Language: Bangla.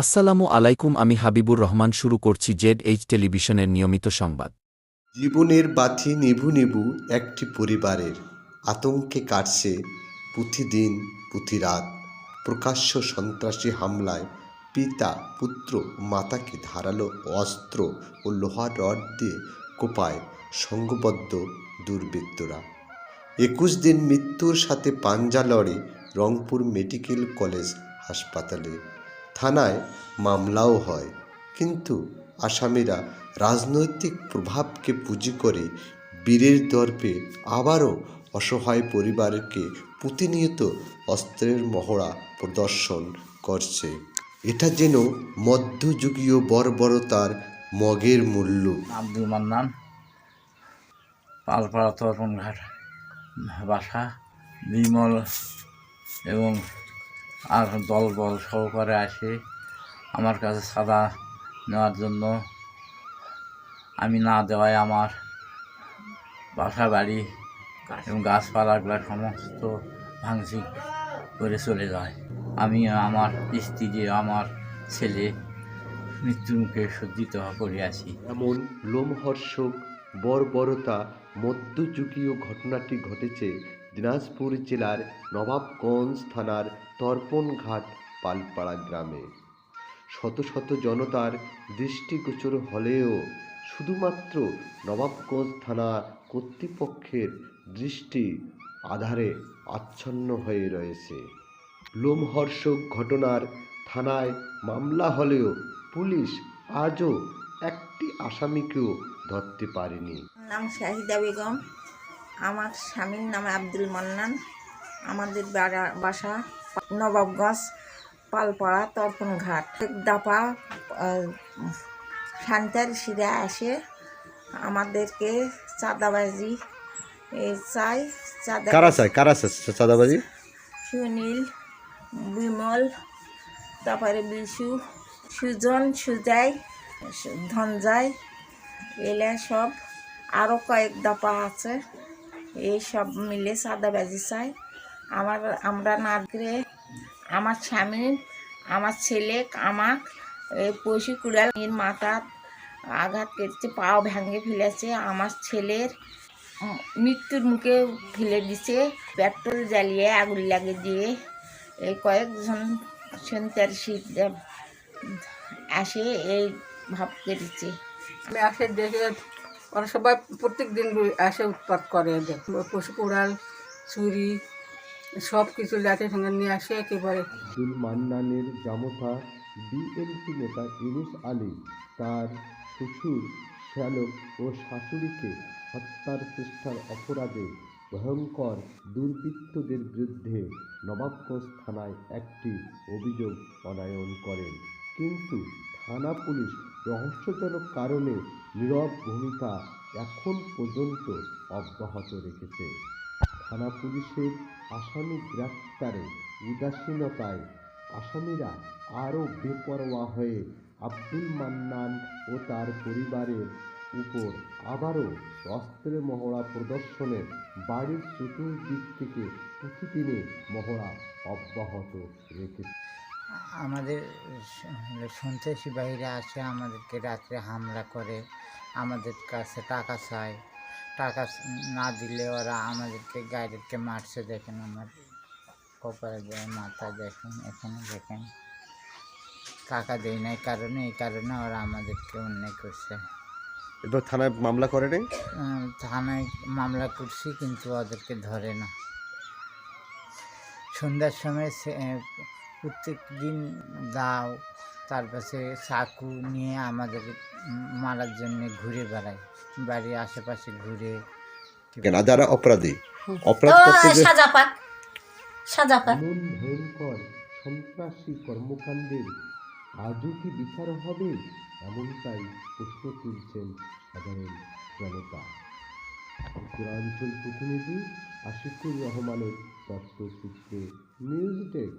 আসসালামু আলাইকুম, আমি হাবিবুর রহমান শুরু করছি জেড এইচ টেলিভিশনের নিয়মিত সংবাদ। জীবনের বাতি নিভু নিভু একটি পরিবারের। আতঙ্কে কাটছে প্রতিদিন প্রতি রাত প্রকাশ্য সন্ত্রাসী হামলায় পিতা, পুত্র মাতাকে ধারালো অস্ত্র ও লোহার রড দিয়ে কোপায় সংঘবদ্ধ দুর্বৃত্তরা। একুশ দিন মৃত্যুর সাথে পাঞ্জা লড়ে রংপুর মেডিকেল কলেজ হাসপাতালে থানায় মামলাও হয়। কিন্তু আসামিরা রাজনৈতিক প্রভাবকে পুঁজি করে বীরের দর্পে আবারও অসহায় পরিবারকে প্রতিনিয়ত অস্ত্রের মহড়া প্রদর্শন করছে। এটা যেন মধ্যযুগীয় বর্বরতার মগের মূল্য। আব্দুল মান্নান, পালপাড়া তর্পণঘাট বাসা, বিমল এবং আর দল বল সহকারে আসে আমার কাছে সাদা নেওয়ার জন্য। আমি না দেওয়ায় আমার বাসা বাড়ি এবং গাছপালাগুলো সমস্ত ভাঙচি করে চলে যায়। আমি আমার স্ত্রী, আমার ছেলে মৃত্যুমুখে সজ্জিত করিয়াছি এমন লোমহর্ষক, বর্বরতা, মধ্যযুগীয় ঘটনাটি ঘটেছে দিনাজপুর জেলার নবাবগঞ্জ থানার তর্পণঘাট পালপাড়া গ্রামে। শত শত জনতার দৃষ্টিগোচর হলেও শুধুমাত্র নবাবগঞ্জ থানা কর্তৃপক্ষের দৃষ্টি আধারে আচ্ছন্ন হয়ে রয়েছে। লোমহর্ষক ঘটনার থানায় মামলা হলেও পুলিশ আজও একটি আসামিকেও ধরতে পারেনি। নাম শাহিদা বেগম। আমার স্বামীর নাম আব্দুল মান্নান। আমাদের বাসা নবাবগঞ্জ পালপাড়া তর্পণঘাট। দাপা শান্তার শিরা আসে আমাদেরকে চাঁদাবাজি চাই চাঁদা কারা চায়? কারা চাঁদাবাজি? সুনীল বিমল তারপরে বিশু সুজন সুজাই ধনজাই এলা সব আরও কয়েক দফা আছে। এই সব মিলে সাদা সাদাবাজি চাই। আমার, আমরা না করে আমার স্বামী, আমার ছেলে এই পশু কুড়াল মাথা আঘাত করেছে, পাও ভেঙে ফেলেছে। আমার ছেলের মৃত্যুর মুখে ফেলে দিছে, পেট্রোল জ্বালিয়ে আগুন লাগিয়ে দিয়ে। এই কয়েকজন সন্ত্রাসী আসে, এই ভাব করেছে আমি আসে দেখে ওরা সবাই প্রত্যেক দিন আসে উৎপাত করে এদের পশু কোড়াল, ছুরি, সব কিছু ল্যাটের সঙ্গে নিয়ে আসে একেবারে। আব্দুল মান্নানের জামথা বিএনপি নেতা ইউনুস আলী তার শ্বশুর শ্যালক ও শাশুড়িকে হত্যার চেষ্টার অপরাধে ভয়ঙ্কর দুর্বৃত্তদের বিরুদ্ধে নবাবগঞ্জ থানায় একটি অভিযোগ অনায়ন করেন। কিন্তু থানা পুলিশ রহস্যজনক কারণে নীরব ভূমিকা এখন পর্যন্ত অব্যাহত রেখেছে। থানা পুলিশের আসামি গ্রেপ্তারে উদাসীনতায় আসামিরা আরও বেপরোয়া হয়ে আব্দুল মান্নান ও তার পরিবারের উপর আবারও অস্ত্রের মহড়া প্রদর্শনে বাড়ির চতুর্দিক থেকে প্রতিদিনে মহড়া অব্যাহত রেখেছে। আমাদের সন্ত্রাসী বাহিরে আসে আমাদেরকে রাত্রে হামলা করে আমাদের কাছে টাকা চায়। টাকা না দিলে ওরা আমাদেরকে গাইডেরকে মারছে দেখেন আমার কপালে যায় মাথা দেখেন এখানে দেখেন। টাকা দেয় নাই কারণে এই কারণে ওরা আমাদেরকে অন্যায় করছে। এবার থানায় মামলা করে নেই? থানায় মামলা করছি কিন্তু ওদেরকে ধরে না। সন্ধ্যার সময় প্রত্যেক দিন দাও তার পাশে চাকু নিয়ে আমাদের মারার জন্য ঘুরে বেড়ায় বাড়ির আশেপাশে ঘুরে কেন? যারা অপরাধী? অপরাধ করতে যে সাজা পাক সাজা পাক ভয়ঙ্কর সন্ত্রাসী কর্মকাণ্ডের আজও কি বিচার হবে? এমনটাই প্রশ্ন তুলছেন সাধারণ জনতা। উত্তরাঞ্চল প্রতিনিধি আশিকুর রহমানের but to music.